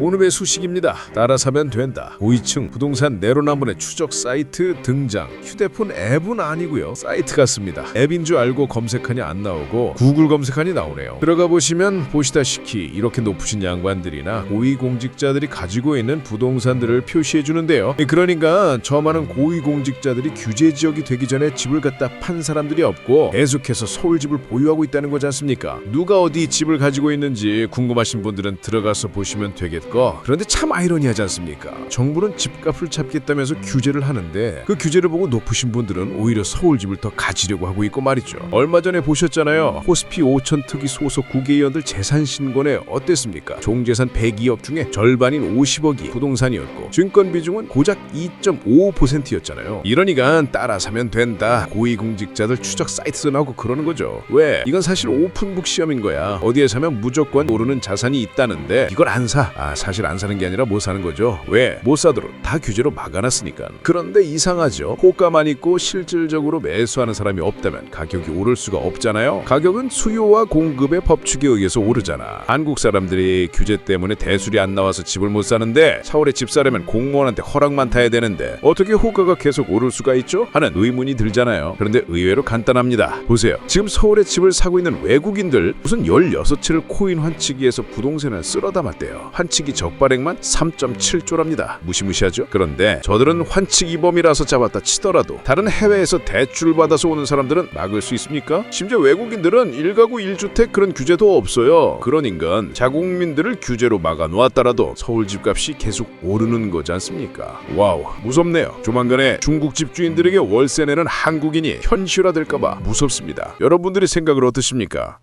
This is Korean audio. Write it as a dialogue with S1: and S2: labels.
S1: 오늘의 소식입니다. 따라 사면 된다. 고위층 부동산 내로남불의 추적 사이트 등장. 휴대폰 앱은 아니고요. 사이트 같습니다. 앱인 줄 알고 검색하니 안 나오고 구글 검색하니 나오네요. 들어가 보시면 보시다시피 이렇게 높으신 양반들이나 고위공직자들이 가지고 있는 부동산들을 표시해 주는데요. 그러니까 저 많은 고위공직자들이 규제 지역이 되기 전에 집을 갖다 판 사람들이 없고 계속해서 서울 집을 보유하고 있다는 거지 않습니까? 누가 어디 집을 가지고 있는지 궁금하신 분들은 들어가서 보시면 되겠 고 그런데 참 아이러니하지 않습니까? 정부는 집값을 잡겠다면서 규제를 하는데 그 규제를 보고 높으신 분들은 오히려 서울 집을 더 가지려고 하고 있고 말이죠. 얼마 전에 보셨잖아요. 호스피 5천 특위 소속 국회의원들 재산 신고에 어땠습니까? 총재산 102억 중에 절반인 50억이 부동산이었고 증권 비중은 고작 2.55%였잖아요. 이러니까 따라 사면 된다. 고위공직자들 추적 사이트도 나오고 그러는 거죠. 왜? 이건 사실 오픈북 시험인 거야. 어디에 사면 무조건 오르는 자산이 있다는데 이걸 안 사. 아 사실 안 사는 게 아니라 못 사는 거죠. 왜? 못 사도록 다 규제로 막아놨으니까. 그런데 이상하죠. 호가만 있고 실질적으로 매수하는 사람이 없다면 가격이 오를 수가 없잖아요. 가격은 수요와 공급의 법칙에 의해서 오르잖아. 한국 사람들이 규제 때문에 대출이 안 나와서 집을 못 사는데 서울에 집 사려면 공무원한테 허락만 타야 되는데 어떻게 호가가 계속 오를 수가 있죠? 하는 의문이 들잖아요. 그런데 의외로 간단합니다. 보세요. 지금 서울에 집을 사고 있는 외국인들 무슨 16채를 코인 환치기에서 부동산을 쓸어 담았대요. 환치기 적발액만 3.7조랍니다. 무시무시하죠? 그런데 저들은 환치기범이라서 잡았다 치더라도 다른 해외에서 대출 받아서 오는 사람들은 막을 수 있습니까? 심지어 외국인들은 1가구 1주택 그런 규제도 없어요. 그러니까 자국민들을 규제로 막아 놓았더라도 서울 집값이 계속 오르는 거지 않습니까? 와우 무섭네요. 조만간에 중국 집주인들에게 월세 내는 한국인이 현실화될까봐 무섭습니다. 여러분들의 생각을 어떠십니까?